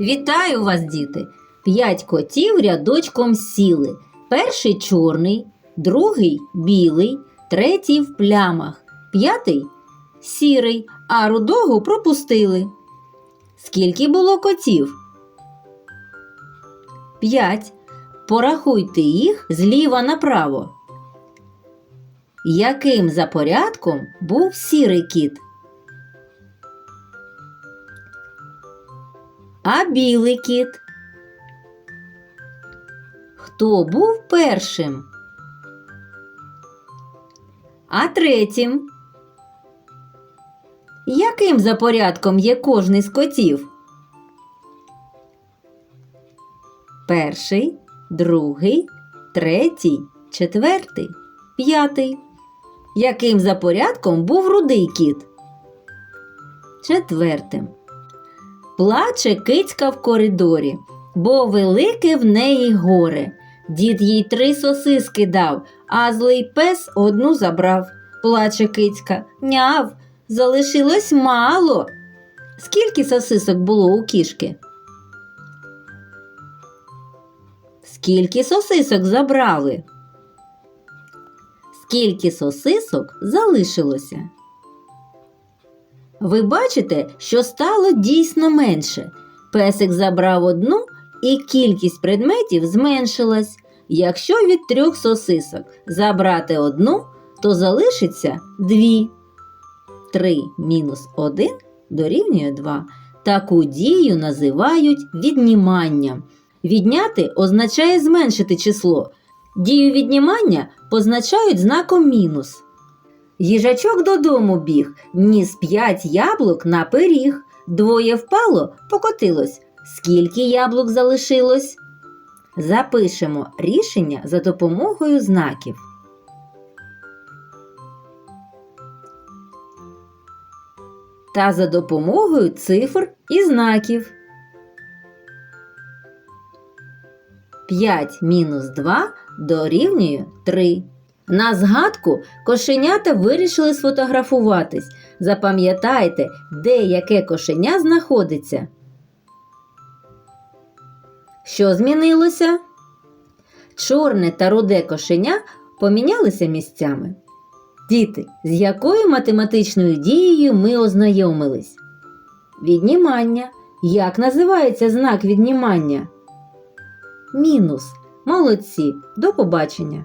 Вітаю вас, діти! П'ять котів рядочком сіли. Перший чорний, другий білий, третій в плямах, п'ятий сірий, а рудого пропустили. Скільки було котів? П'ять. Порахуйте їх зліва направо. Яким за порядком був сірий кіт? А білий кіт? Хто був першим? А третім? Яким за порядком є кожний з котів? Перший, другий, третій, четвертий, п'ятий. Яким за порядком був рудий кіт? Четвертим. Плаче кицька в коридорі, бо велике в неї горе. Дід їй три сосиски дав, а злий пес одну забрав. Плаче кицька, няв, залишилось мало. Скільки сосисок було у кішки? Скільки сосисок забрали? Скільки сосисок залишилося? Ви бачите, що стало дійсно менше. Песик забрав одну, і кількість предметів зменшилась. Якщо від трьох сосисок забрати одну, то залишиться дві. 3 мінус 1 дорівнює 2. Таку дію називають відніманням. Відняти означає зменшити число. Дію віднімання позначають знаком мінус. Їжачок додому біг, ніс п'ять яблук на пиріг. Двоє впало, покотилось. Скільки яблук залишилось? Запишемо рішення за допомогою знаків. Та за допомогою цифр і знаків. 5 мінус 2 дорівнює 3. На згадку кошенята вирішили сфотографуватись. Запам'ятайте, де яке кошеня знаходиться. Що змінилося? Чорне та руде кошеня помінялися місцями. Діти, з якою математичною дією ми ознайомились? Віднімання. Як називається знак віднімання? Мінус. Молодці. До побачення.